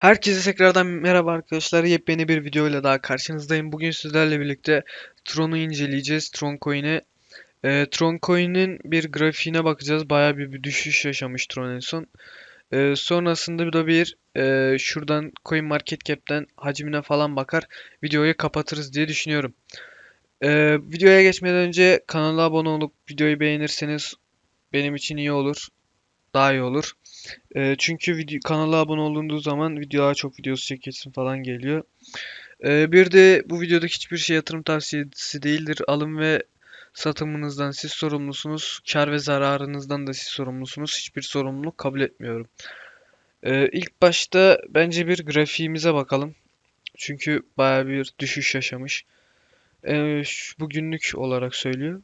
Herkese tekrardan merhaba arkadaşlar. Yepyeni bir video ile daha karşınızdayım. Bugün sizlerle birlikte Tron'u inceleyeceğiz. Tron Coin'i. Ee, Tron Coin'in bir grafiğine bakacağız. Bayağı bir, bir düşüş yaşamış Tron en son. Ee, sonrasında bir de bir e, şuradan Coin Market Cap'ten hacmine falan bakar. Videoyu kapatırız diye düşünüyorum. Ee, videoya geçmeden önce kanala abone olup videoyu beğenirseniz benim için iyi olur. Daha iyi olur. Ee, çünkü video, kanala abone olduğunuz zaman video çok videosu çekilsin falan geliyor. Ee, bir de bu videodaki hiçbir şey yatırım tavsiyesi değildir. Alım ve satımınızdan siz sorumlusunuz. Kar ve zararınızdan da siz sorumlusunuz. Hiçbir sorumluluk kabul etmiyorum. Ee, ilk başta bence bir grafiğimize bakalım. Çünkü baya bir düşüş yaşamış. Ee, şu- bu günlük olarak söylüyor.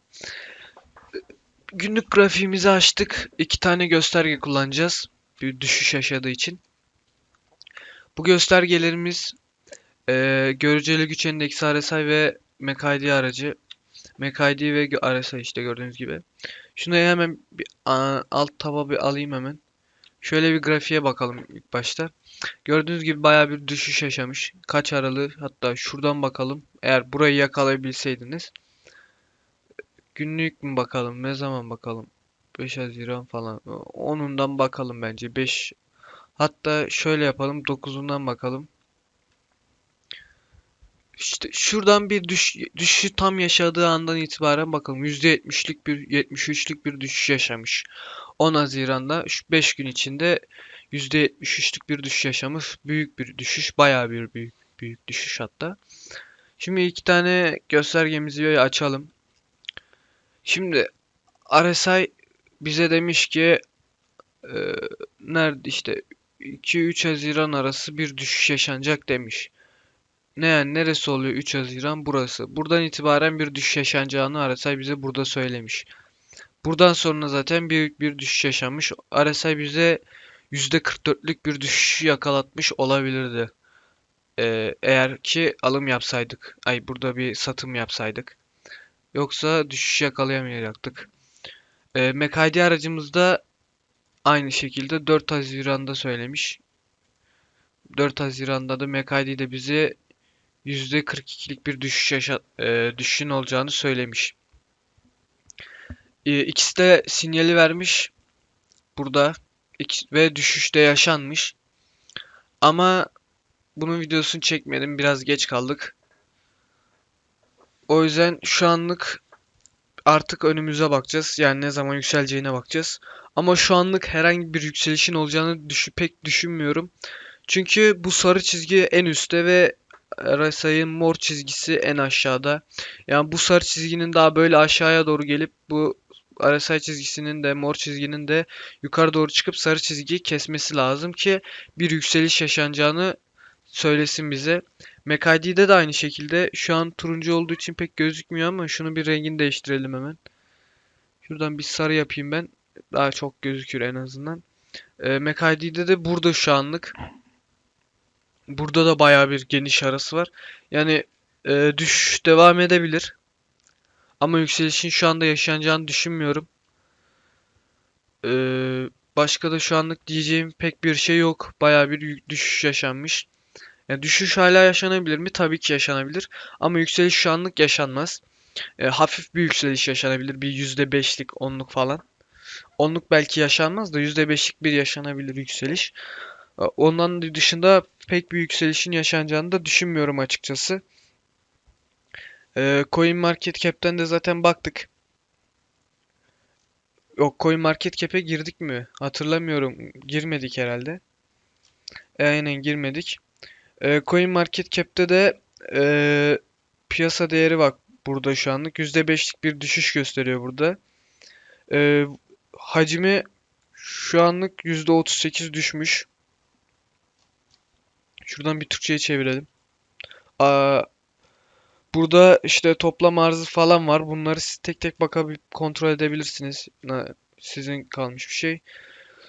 Günlük grafiğimizi açtık. İki tane gösterge kullanacağız. Bir düşüş yaşadığı için. Bu göstergelerimiz eee göreceli güç endeksi RSI ve MACD aracı. MACD ve RSI işte gördüğünüz gibi. Şunu hemen bir alt taba bir alayım hemen. Şöyle bir grafiğe bakalım ilk başta. Gördüğünüz gibi baya bir düşüş yaşamış. Kaç aralığı hatta şuradan bakalım. Eğer burayı yakalayabilseydiniz. Günlük mü bakalım? Ne zaman bakalım? 5 Haziran falan. Onundan bakalım bence. 5 Hatta şöyle yapalım. 9'undan bakalım. İşte şuradan bir düş, düşüşü tam yaşadığı andan itibaren bakalım. %70'lik bir 73'lük bir düşüş yaşamış. 10 Haziran'da şu 5 gün içinde %73'lük bir düşüş yaşamış. Büyük bir düşüş. Bayağı bir büyük büyük düşüş hatta. Şimdi iki tane göstergemizi böyle açalım. Şimdi RSI bize demiş ki e, nerede işte 2-3 Haziran arası bir düşüş yaşanacak demiş. Ne yani neresi oluyor 3 Haziran? Burası. Buradan itibaren bir düşüş yaşanacağını RSI bize burada söylemiş. Buradan sonra zaten büyük bir düşüş yaşanmış. RSI bize %44'lük bir düşüş yakalatmış olabilirdi. Ee, eğer ki alım yapsaydık. Ay burada bir satım yapsaydık. Yoksa düşüş yakalayamayacaktık. Ee, MACD aracımızda aynı şekilde 4 Haziran'da söylemiş. 4 Haziran'da da MACD de bize %42'lik bir düşüş yaşa e, düşüşün olacağını söylemiş. E, ikisi de sinyali vermiş burada ve düşüşte yaşanmış. Ama bunun videosunu çekmedim. Biraz geç kaldık. O yüzden şu anlık artık önümüze bakacağız. Yani ne zaman yükseleceğine bakacağız. Ama şu anlık herhangi bir yükselişin olacağını düşü pek düşünmüyorum. Çünkü bu sarı çizgi en üstte ve RSI'nin mor çizgisi en aşağıda. Yani bu sarı çizginin daha böyle aşağıya doğru gelip bu RSI çizgisinin de mor çizginin de yukarı doğru çıkıp sarı çizgiyi kesmesi lazım ki bir yükseliş yaşanacağını söylesin bize. MACD'de de aynı şekilde şu an turuncu olduğu için pek gözükmüyor ama şunu bir rengini değiştirelim hemen. Şuradan bir sarı yapayım ben. Daha çok gözükür en azından. E, MACD'de de burada şu anlık. Burada da bayağı bir geniş arası var. Yani e, düşüş devam edebilir. Ama yükselişin şu anda yaşanacağını düşünmüyorum. E, başka da şu anlık diyeceğim pek bir şey yok. Bayağı bir düşüş yaşanmış. Yani düşüş hala yaşanabilir mi? Tabii ki yaşanabilir. Ama yükseliş şu anlık yaşanmaz. E, hafif bir yükseliş yaşanabilir. Bir %5'lik, 10'luk falan. 10'luk belki yaşanmaz da %5'lik bir yaşanabilir yükseliş. E, Ondan dışında pek bir yükselişin yaşanacağını da düşünmüyorum açıkçası. Ee, Coin Market Cap'ten de zaten baktık. Yok Coin Market Cap'e girdik mi? Hatırlamıyorum. Girmedik herhalde. E, aynen girmedik. Ee, Coin Market Cap'te de e, piyasa değeri bak burada şu anlık %5'lik bir düşüş gösteriyor burada. Ee, hacmi şu anlık %38 düşmüş. Şuradan bir Türkçe'ye çevirelim. Aa, Burada işte toplam arzı falan var. Bunları siz tek tek bakabilip kontrol edebilirsiniz. Sizin kalmış bir şey.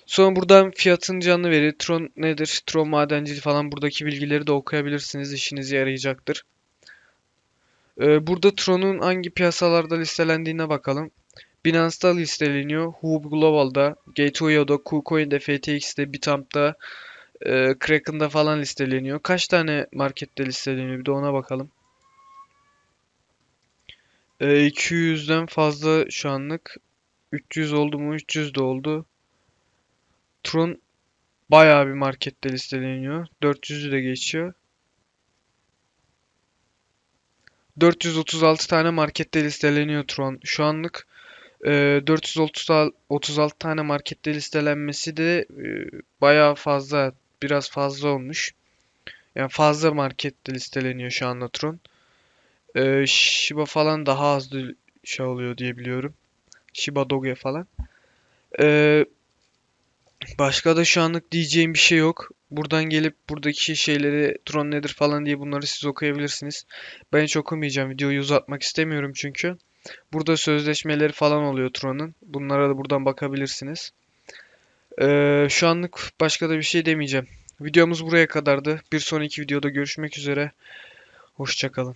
Sonra buradan fiyatın canlı veri, Tron nedir, Tron madenciliği falan buradaki bilgileri de okuyabilirsiniz. İşinize yarayacaktır. Ee, burada Tron'un hangi piyasalarda listelendiğine bakalım. Binance'da listeleniyor, Huobi Global'da, Gate.io'da, KuCoin'de, FTX'de, Bitamp'ta, Ee, Kraken'da falan listeleniyor. Kaç tane markette listeleniyor? Bir de ona bakalım. Ee, 200'den fazla şu anlık. 300 oldu mu? 300 de oldu. Tron bayağı bir markette listeleniyor. 400'ü de geçiyor. 436 tane markette listeleniyor Tron. Şu anlık e, 436 tane markette listelenmesi de e, bayağı fazla, biraz fazla olmuş. Yani fazla markette listeleniyor şu anda Tron. E, Shiba falan daha az şey oluyor diye biliyorum. Shiba Doge falan. E, başka da şu anlık diyeceğim bir şey yok. Buradan gelip buradaki şeyleri Tron nedir falan diye bunları siz okuyabilirsiniz. Ben hiç okumayacağım. Videoyu uzatmak istemiyorum çünkü. Burada sözleşmeleri falan oluyor Tron'un. Bunlara da buradan bakabilirsiniz. Ee, şu anlık başka da bir şey demeyeceğim. Videomuz buraya kadardı. Bir sonraki videoda görüşmek üzere. Hoşçakalın.